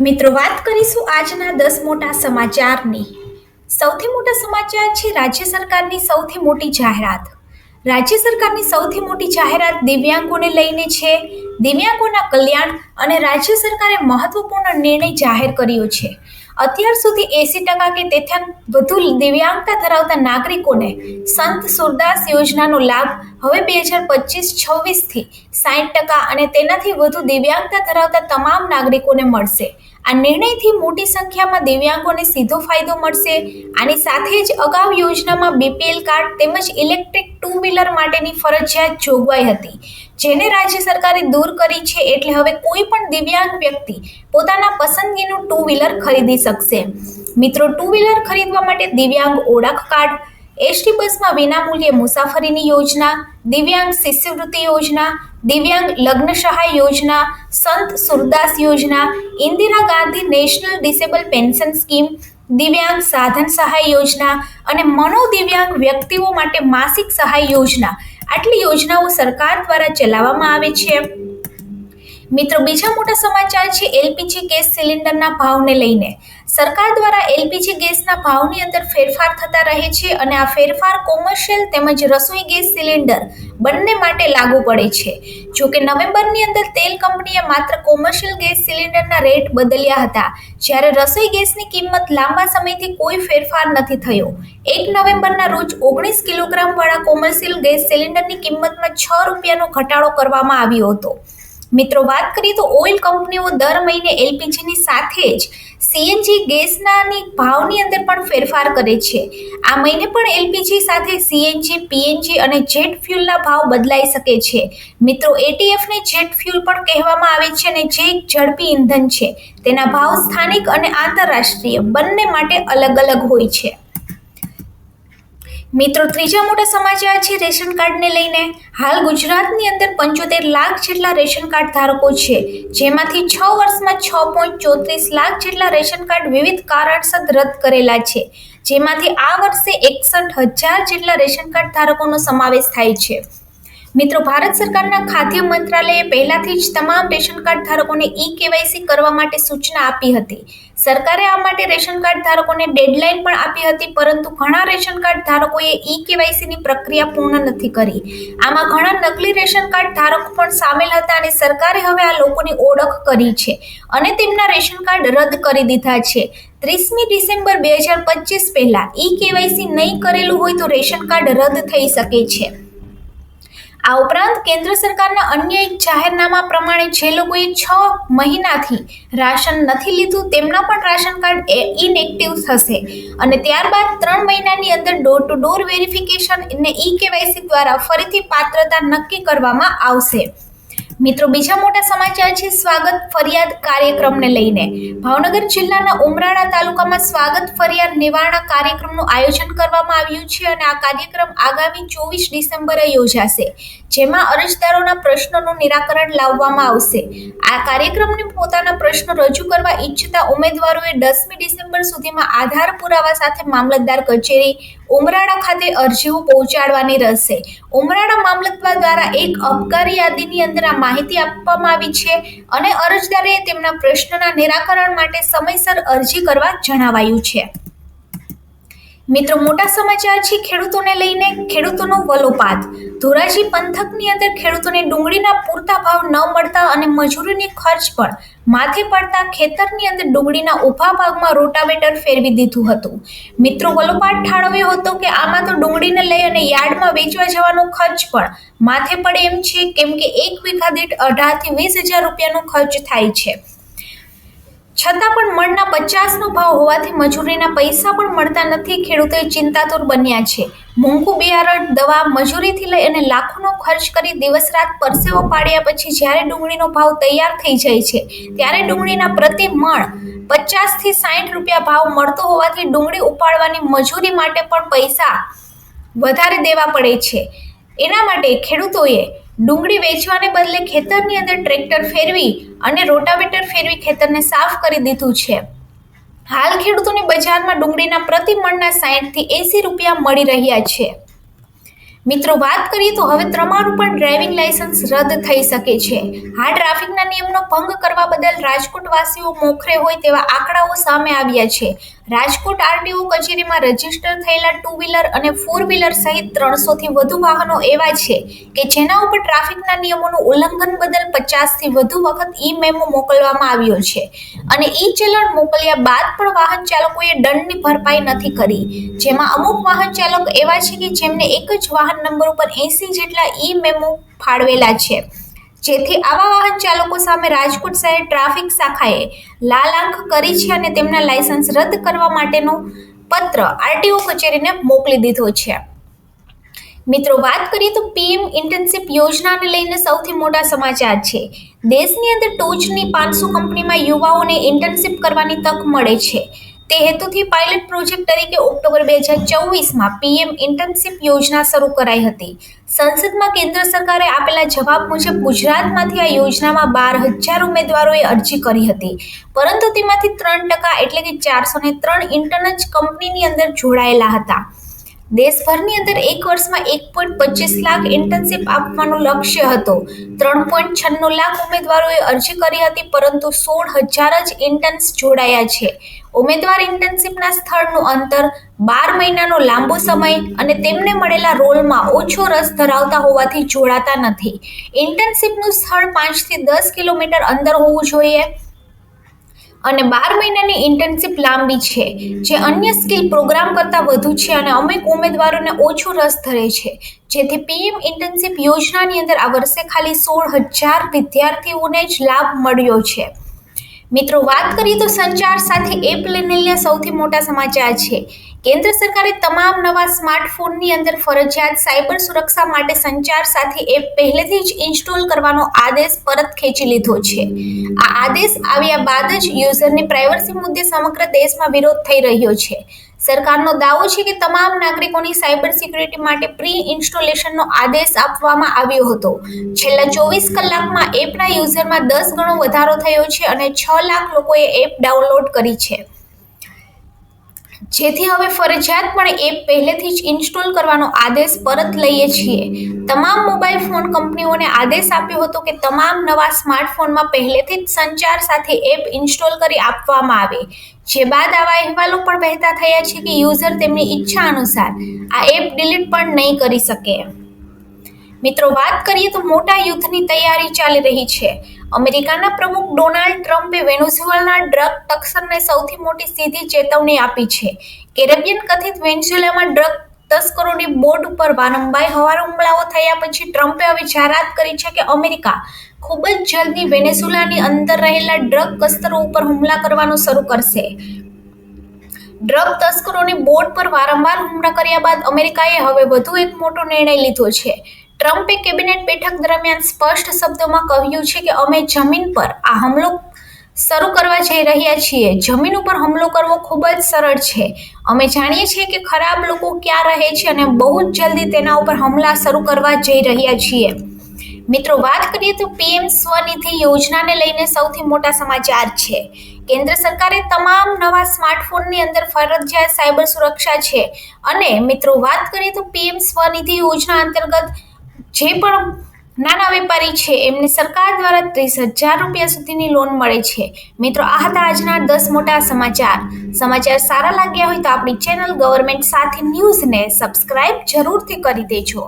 મિત્રો, વાત કરીશું આજના દસ મોટા સમાચારની. સૌથી મોટા સમાચાર છે રાજ્ય સરકારની સૌથી મોટી જાહેરાત. રાજ્ય સરકારની સૌથી મોટી જાહેરાત દિવ્યાંગોને લઈને છે. દિવ્યાંગોના કલ્યાણ અને રાજ્ય સરકારે મહત્વપૂર્ણ નિર્ણય જાહેર કર્યો છે. અત્યાર સુધી એસી ટકા કે તેથી વધુ દિવ્યાંગતા ધરાવતા નાગરિકોને સંત સુરદાસ યોજનાનો લાભ હવે બે હજાર પચીસ છવ્વીસથી સાઠ ટકા અને તેનાથી વધુ દિવ્યાંગતા ધરાવતા તમામ નાગરિકોને મળશે. આ નિર્ણયથી મોટી સંખ્યામાં દિવ્યાંગોને સીધો ફાયદો મળશે. આની સાથે જ અગાઉ યોજનામાં બીપીએલ કાર્ડ તેમજ ઇલેક્ટ્રિક ટુ વ્હીલર માટેની ફરજિયાત જોગવાઈ હતી, જેને રાજ્ય સરકારે દૂર કરી છે એટલે હવે કોઈ પણ દિવ્યાંગ વ્યક્તિ પોતાના પસંદગીનું ટુ વ્હીલર ખરીદી શકશે. મિત્રો ટુ વ્હીલર ખરીદવા માટે દિવ્યાંગ ઓળખ કાર્ડ એસટી બસમાં વિનામૂલ્યે મુસાફરીની યોજના, દિવ્યાંગ શિષ્યવૃત્તિ યોજના, દિવ્યાંગ લગ્ન સહાય યોજના, સંત સુરદાસ યોજના, Indira Gandhi national disable pension scheme, દિવ્યાંગ સાધન સહાય યોજના અને મનોદિવ્યાંગ વ્યક્તિઓ માટે માસિક સહાય યોજના. આટલી યોજનાઓ સરકાર દ્વારા ચલાવવામાં આવે છે. મિત્રો, બીજા મોટા સમાચાર છે, એલપીજી ગેસ સિલિન્ડરના ભાવને લઈને. સરકાર દ્વારા એલપીજી ગેસના ભાવની અંદર ફેરફાર થતા રહે છે અને આ ફેરફાર કોમર્શિયલ તેમજ રસોઈ ગેસ સિલિન્ડર બંને માટે લાગુ પડે છે. જો કે નવેમ્બરની અંદર તેલ કંપનીએ માત્ર કોમર્શિયલ ગેસ સિલિન્ડરના રેટ બદલ્યા હતા. જ્યારે રસોઈ ગેસની કિંમત લાંબા સમયથી કોઈ ફેરફાર નથી થયો. એક નવેમ્બરના રોજ ઓગણીસ કિલોગ્રામ વાળા કોમર્શિયલ ગેસ સિલિન્ડરની કિંમતમાં છ રૂપિયાનો ઘટાડો કરવામાં આવ્યો હતો. મિત્રો, વાત કરીએ તો ઓઇલ કંપનીઓ દર મહિને એલપીજીની સાથે જ સીએનજી ગેસનાની ભાવની અંદર પણ ફેરફાર કરે છે. આ મહિને પણ એલપીજી સાથે સીએનજી, પીએનજી અને જેટ ફ્યુલના ભાવ બદલાઈ શકે છે. મિત્રો, એટીએફને જેટ ફ્યુલ પણ કહેવામાં આવે છે અને જે એક ઝડપી ઇંધન છે. તેના ભાવ સ્થાનિક અને આંતરરાષ્ટ્રીય બંને માટે અલગ અલગ હોય છે. મિત્રો, ત્રીજા મોટા સમાચાર છે રેશન કાર્ડને લઈને. હાલ ગુજરાતની અંદર પંચોતેર લાખ જેટલા રેશન કાર્ડ ધારકો છે. જેમાંથી છ વર્ષમાં છ પોઈન્ટ ચોત્રીસ લાખ જેટલા રેશન કાર્ડ વિવિધ કારણસર રદ કરેલા છે. જેમાંથી આ વર્ષે એકસઠ હજાર જેટલા રેશન કાર્ડ ધારકોનો સમાવેશ થાય છે. મિત્રો, ભારત સરકારના ખાદ્ય મંત્રાલયે પહેલાથી જ તમામ રેશન કાર્ડ ધારકોને ઈ કેવાયસી કરવા માટે સૂચના આપી હતી. સરકારે આ માટે રેશન કાર્ડ ધારકોને ડેડલાઇન પણ આપી હતી, પરંતુ ઘણા રેશન કાર્ડ ધારકોએ ઈ કેવાયસીની પ્રક્રિયા પૂર્ણ નથી કરી. આમાં ઘણા નકલી રેશન કાર્ડ ધારકો પણ સામેલ હતા અને સરકારે હવે આ લોકોની ઓળખ કરી છે અને તેમના રેશન કાર્ડ રદ કરી દીધા છે. ત્રીસમી ડિસેમ્બર બે હજાર પચીસ પહેલાં ઈ કેવાયસી નહીં કરેલું હોય તો રેશન કાર્ડ રદ થઈ શકે છે. આ ઉપરાંત કેન્દ્ર સરકારના અન્ય એક જાહેરનામા પ્રમાણે જે લોકોએ છ મહિનાથી રાશન નથી લીધું, તેમના પણ રાશન કાર્ડ ઇનએક્ટિવ થશે. અને ત્યારબાદ ત્રણ મહિનાની અંદર ડોર ટુ ડોર વેરિફિકેશન અને ઈ કેવાયસી દ્વારા ફરીથી પાત્રતા નક્કી કરવામાં આવશે. મિત્રો, બીજા મોટા સમાચાર છે. સ્વાગત ફરિયાદ કાર્યક્રમને લઈને. ભાવનગર જિલ્લાના ઉમરાળા તાલુકામાં સ્વાગત ફરિયાદ નિવારણા કાર્યક્રમનું આયોજન કરવામાં આવ્યું છે અને આ કાર્યક્રમ આગામી ચોવીસ ડિસેમ્બરે યોજાશે, જેમાં અરજદારોના પ્રશ્નોનું નિરાકરણ લાવવામાં આવશે. આ કાર્યક્રમને પોતાના પ્રશ્નો રજૂ કરવા ઈચ્છતા ઉમેદવારોએ દસમી ડિસેમ્બર સુધીમાં આધાર પુરાવા સાથે મામલતદાર કચેરી ઉમરાળા ખાતે અરજીઓ પહોંચાડવાની રહેશે. ઉમરાળા મામલતદાર દ્વારા એક અબકારી યાદીની અંદર આ માહિતી આપવામાં આવી છે અને અરજદારે તેમના પ્રશ્નના નિરાકરણ માટે સમયસર અરજી કરવા જણાવાયું છે. મિત્રો, મોટા સમાચાર છે ખેડૂતોને લઈને ખેડૂતોનો વલોપાત. ધોરાજી પંથકની અંદર ખેડૂતોને ડુંગળીના પૂરતા ભાવ ન મળતા અને મજૂરીની ખર્ચ પણ માથે પડતા ખેતરની અંદર ડુંગળીના ઊભા ભાગમાં રોટાવેટર ફેરવી દીધું હતું. મિત્રો, વલોપાટ ઠાળવ્યો હતો કે આમાં તો ડુંગળીને લઈ અને યાર્ડમાં વેચવા જવાનો ખર્ચ પણ માથે પડે એમ છે, કેમ કે એક વીઘા દીઠ અઢારથી વીસ હજાર રૂપિયાનો ખર્ચ થાય છે. છતાં પણ મણના પચાસનો ભાવ હોવાથી મજૂરીના પૈસા પણ મળતા નથી. ખેડૂતોએ ચિંતાતુર બન્યા છે. મોંઘું બિયારણ, દવા મજૂરીથી લઈ અને લાખોનો ખર્ચ કરી દિવસ રાત પરસેવો પાડ્યા પછી જ્યારે ડુંગળીનો ભાવ તૈયાર થઈ જાય છે, ત્યારે ડુંગળીના પ્રતિ મણ પચાસથી સાઠ રૂપિયા ભાવ મળતો હોવાથી ડુંગળી ઉપાડવાની મજૂરી માટે પણ પૈસા વધારે દેવા પડે છે. એના માટે ખેડૂતોએ ડુંગળી વેચવાને બદલે ખેતરની અંદર ટ્રેક્ટર ફેરવી અને રોટાવેટર ફેરવી ખેતરને સાફ કરી દીધું છે. હાલ ખેડૂતોને બજારમાં ડુંગળીના પ્રતિ મણના સાઠથી એંસી રૂપિયા મળી રહ્યા છે. મિત્રો, વાત કરીએ તો હવે તમારું પણ ડ્રાઇવિંગ લાયસન્સ રદ થઈ શકે છે. હા ટ્રાફિકના નિયમનો ભંગ કરવા બદલ રાજકોટવાસીઓ મોખરે હોય તેવા આંકડાઓ સામે આવ્યા છે. રાજકોટ આરટીઓ કચેરીમાં રજિસ્ટર થયેલા ટુ વ્હીલર અને ફોર વ્હીલર સહિત ત્રણસોથી વધુ વાહનો એવા છે કે જેના ઉપર ટ્રાફિકના નિયમોનું ઉલ્લંઘન બદલ પચાસથી વધુ વખત ઈ મેમો મોકલવામાં આવ્યો છે. અને ઈ ચલણ મોકલ્યા બાદ પણ વાહન ચાલકોએ દંડની ભરપાઈ નથી કરી. જેમાં અમુક વાહન ચાલક એવા છે કે જેમને એક જ વાહન નંબર ઉપર એસી જેટલા ઈ મેમો ફાળવેલા છે. જેથી આવા વાહન ચાલકો સામે રાજકોટ શહેર ટ્રાફિક શાખાએ લાલ આંખ કરી છે અને તેમના લાયસન્સ રદ કરવા માટેનો પત્ર આરટીઓ કચેરીને મોકલી દીધો છે. મિત્રો, વાત કરીએ તો પીએમ ઇન્ટર્નશિપ યોજનાને લઈને સૌથી મોટા સમાચાર છે. દેશની અંદર ટોચની પાંચસો કંપનીમાં યુવાઓને ઇન્ટર્નશિપ કરવાની તક મળે છે. તે હેતુથી પાયલટ પ્રોજેક્ટ તરીકે ઓક્ટોબર બે હજાર ચોવીસમાં પીએમ ઇન્ટર્નશિપ યોજના શરૂ કરાઈ હતી. સંસદમાં કેન્દ્ર સરકારે આપેલા જવાબ મુજબ ગુજરાતમાંથી આ યોજનામાં બાર હજાર ઉમેદવારોએ અરજી કરી હતી. પરંતુ તેમાંથી ત્રણ ટકા એટલે કે ચારસો ત્રણ ઇન્ટર્ન જ કંપનીની અંદર જોડાયેલા હતા. દેશભરની અંદર એક વર્ષમાં એક પોઈન્ટ પચીસ લાખ ઇન્ટર્નશીપ આપવાનું લક્ષ્ય હતો. ત્રણ પોઈન્ટ છન્નું લાખ ઉમેદવારોએ અરજી કરી હતી, પરંતુ સોળ હજાર જ ઇન્ટર્ન્સ જોડાયા છે. ઉમેદવાર ઇન્ટર્નશીપના સ્થળનું અંતર બાર મહિનાનો લાંબો સમય અને તેમને મળેલા રોલમાં ઓછો રસ ધરાવતા હોવાથી જોડાતા નથી. ઇન્ટર્નશીપનું સ્થળ પાંચથી દસ કિલોમીટર અંદર હોવું જોઈએ. અને બાર મહિનાની ઇન્ટર્નશીપ લાંબી છે, જે અન્ય સ્કિલ પ્રોગ્રામ કરતાં વધુ છે અને અમુક ઉમેદવારોને ઓછો રસ ધરે છે. જેથી પીએમ ઇન્ટર્નશીપ યોજનાની અંદર આ વર્ષે ખાલી સોળ હજાર વિદ્યાર્થીઓને જ લાભ મળ્યો છે. મિત્રો, વાત કરીએ તો સંચાર સાથે એપ લઈને સૌથી મોટા સમાચાર છે. કેન્દ્ર સરકારે તમામ નવા સ્માર્ટફોનની અંદર ફરજિયાત સાયબર સુરક્ષા માટે સંચાર સાથે એપ પહેલેથી જ ઇન્સ્ટોલ કરવાનો આદેશ પરત ખેંચી લીધો છે. આ આદેશ આવ્યા બાદ જ યુઝરની પ્રાઇવસી મુદ્દે સમગ્ર દેશમાં વિરોધ થઈ રહ્યો છે. સરકારનો દાવો છે કે તમામ નાગરિકોની સાયબર સિક્યુરિટી માટે પ્રી ઇન્સ્ટોલેશનનો આદેશ આપવામાં આવ્યો હતો. છેલ્લા ચોવીસ કલાકમાં એપના યુઝરમાં દસ ગણો વધારો થયો છે અને છ લાખ લોકોએ એપ ડાઉનલોડ કરી છે. જેથી હવે ફરજિયાતપણે એપ પહેલેથી જ ઇન્સ્ટોલ કરવાનો આદેશ પરત લઈએ છીએ. તમામ મોબાઈલ ફોન કંપનીઓને આદેશ આપ્યો હતો કે તમામ નવા સ્માર્ટફોનમાં પહેલેથી જ સંચાર સાથે એપ ઇન્સ્ટોલ કરી આપવામાં આવે. જે બાદ આવા અહેવાલો પણ વહેતા થયા છે કે યુઝર તેમની ઈચ્છા અનુસાર આ એપ ડિલીટ પણ નહીં કરી શકે. મિત્રો, વાત કરીએ તો મોટા યુદ્ધની તૈયારી ચાલી રહી છે. અમેરિકાના પ્રમુખ ડોનાલ્ડ ટ્રમ્પે વેનેઝુએલાના ડ્રગ તસ્કરને સૌથી મોટી સીધી ચેતવણી આપી છે. કેરેબિયન કથિત વેનેઝુએલામાં ડ્રગ તસ્કરોની બોટ ઉપર વારંવાર હવારો હુમલાઓ થયા પછી ટ્રમ્પે હવે જાહેરાત કરી છે કે અમેરિકા ખૂબ જ જલ્દી વેનેઝુએલાની અંદર રહેલા ડ્રગ તસ્કરો ઉપર હુમલા કરવાનું શરૂ કરશે. ડ્રગ તસ્કરોની બોટ પર વારંવાર હુમલા કર્યા બાદ અમેરિકાએ હવે વધુ એક મોટો નિર્ણય લીધો છે. ટ્રમ્પે કેબિનેટ બેઠક દરમિયાન સ્પષ્ટ શબ્દોમાં કહ્યું છે કે અમે જમીન પર આ હુમલો શરૂ કરવા જઈ રહ્યા છીએ. જમીન ઉપર હુમલો કરવો ખૂબ જ સરળ છે. અમે જાણીએ છીએ કે ખરાબ લોકો ક્યાં રહે છે અને બહુ જ જલ્દી તેના ઉપર હુમલા શરૂ કરવા જઈ રહ્યા છીએ. મિત્રો, વાત કરીએ તો પીએમ સ્વનિધિ યોજનાને લઈને સૌથી મોટા સમાચાર છે. કેન્દ્ર સરકારે તમામ નવા સ્માર્ટફોનની અંદર ફરજિયાત સાયબર સુરક્ષા છે. અને મિત્રો, વાત કરીએ તો પીએમ સ્વનિધિ યોજના અંતર્ગત જે પણ નાના વેપારી છે, એમને સરકાર દ્વારા ત્રીસ હજાર રૂપિયા સુધીની લોન મળે છે. મિત્રો, આ હતા આજના દસ મોટા સમાચાર. સમાચાર સારા લાગ્યા હોય તો આપણી ચેનલ ગવર્મેન્ટ સાથે ન્યૂઝને સબસ્ક્રાઇબ જરૂરથી કરી દેજો.